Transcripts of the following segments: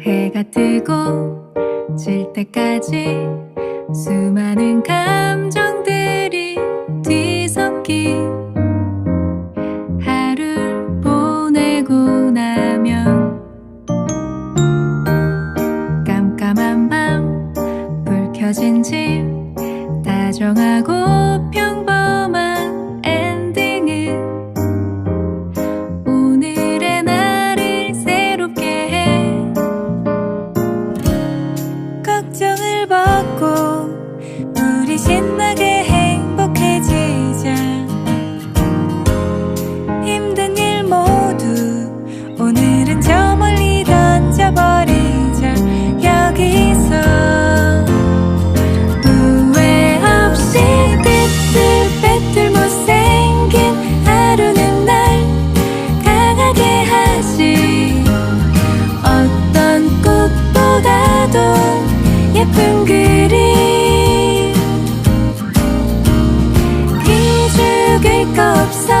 해가 뜨고 질 때까지 수많은 감정 다정하고 평범 예쁜 그림. 기죽을 없어.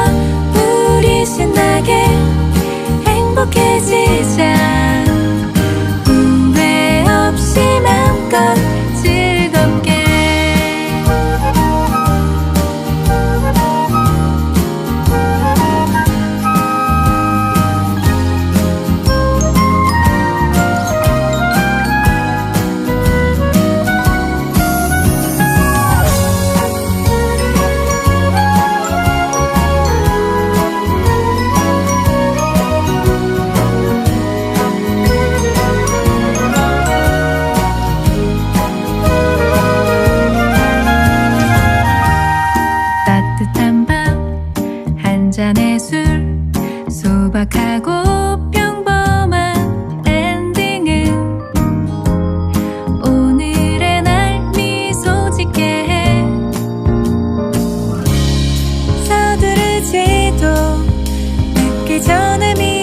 잔의 술 소박하고 평범한 엔딩은 오늘의 날 미소 짓게 해. 서두르지도 늦기 전에 미